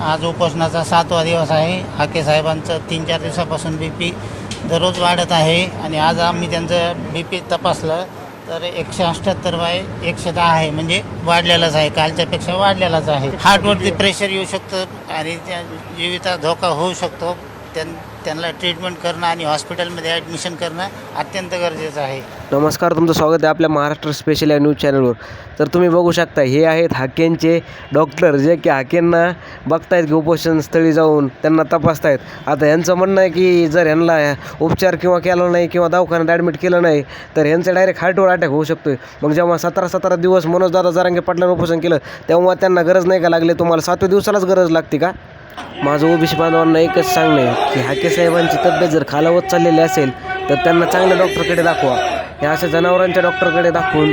आज उपोषणाचा सातवा दिवस आहे. हाके साहेबांचं तीन चार दिवसापासून बी पी दररोज वाढत आहे आणि आज आम्ही त्यांचं बी पी तपासलं तर एकशे अठ्ठ्याहत्तर बाय एकशे दहा आहे. म्हणजे वाढलेलाच आहे. कालच्यापेक्षा वाढलेलाच आहे. हार्टवरती प्रेशर येऊ शकतं आणि त्या जीविता धोका होऊ शकतो. त्यां त्यांना ट्रीटमेंट करणं आणि हॉस्पिटलमध्ये ॲडमिशन करणं अत्यंत गरजेचं आहे. नमस्कार तुमचं स्वागत आहे आपल्या महाराष्ट्र स्पेशल या न्यूज चॅनलवर तर तुम्ही बघू शकता हे आहेत हाकेंचे डॉक्टर जे की हाकेंना बघतायत की उपोषण स्थळी जाऊन त्यांना तपासतायत. आता यांचं म्हणणं आहे की जर यांना उपचार किंवा केला नाही किंवा दवाखान्यात ॲडमिट केलं नाही तर यांचं डायरेक्ट हार्टवर अटॅक होऊ शकतो मग जेव्हा सतरा सतरा दिवस मनोजदादा जरांगे पाटलांना उपोषण केलं तेव्हा त्यांना गरज नाही का लागली? तुम्हाला सातव्या दिवसालाच गरज लागते का? माझं ओबीसी बांधवांना एकच सांगणं आहे की हाके साहेबांची तब्येत जर खालावत चाललेली असेल तर त्यांना चांगल्या डॉक्टरकडे दाखवा. या अशा जनावरांच्या डॉक्टरकडे दाखवून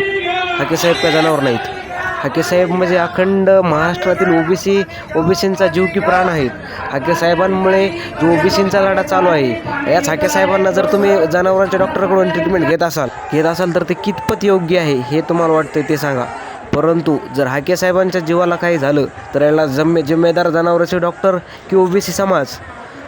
हाके साहेब काय जनावर नाहीत? हाके साहेब म्हणजे अखंड महाराष्ट्रातील ओबीसी ओबीसींचा जीव की प्राण आहेत. हाके साहेबांमुळे जो ओबीसींचा लढा चालू आहे याच हाके साहेबांना जर तुम्ही जनावरांच्या डॉक्टरकडून ट्रीटमेंट घेत असाल घेत असाल तर ते कितपत योग्य आहे हे तुम्हाला वाटतं ते सांगा. परंतु जर हाके साहेबांच्या जीवाला काही झालं तर याला जम्मे जिम्मेदार जनावरांचे डॉक्टर की ओबीसी समाज.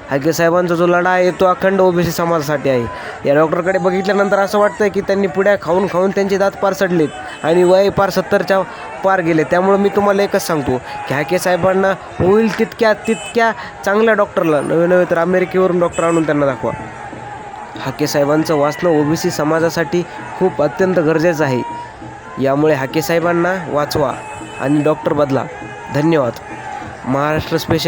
हाके साहेबांचा जो लढा आहे तो अखंड ओबीसी समाजासाठी आहे. या डॉक्टरकडे बघितल्यानंतर असं वाटतं की त्यांनी पुढ्या खाऊन खाऊन त्यांचे दात पार सडलेत आणि वय पार सत्तरच्या पार गेले त्यामुळं मी तुम्हाला एकच सांगतो की हाके साहेबांना होईल तितक्या तितक्या चांगल्या डॉक्टरला नवे नवे तर अमेरिकेवरून डॉक्टर आणून त्यांना दाखवा. हाके साहेबांचं वाचणं ओबीसी समाजासाठी खूप अत्यंत गरजेचं आहे. यामुळे हाके साहेबांना वाचवा आणि डॉक्टर बदला. धन्यवाद. महाराष्ट्र स्पेशल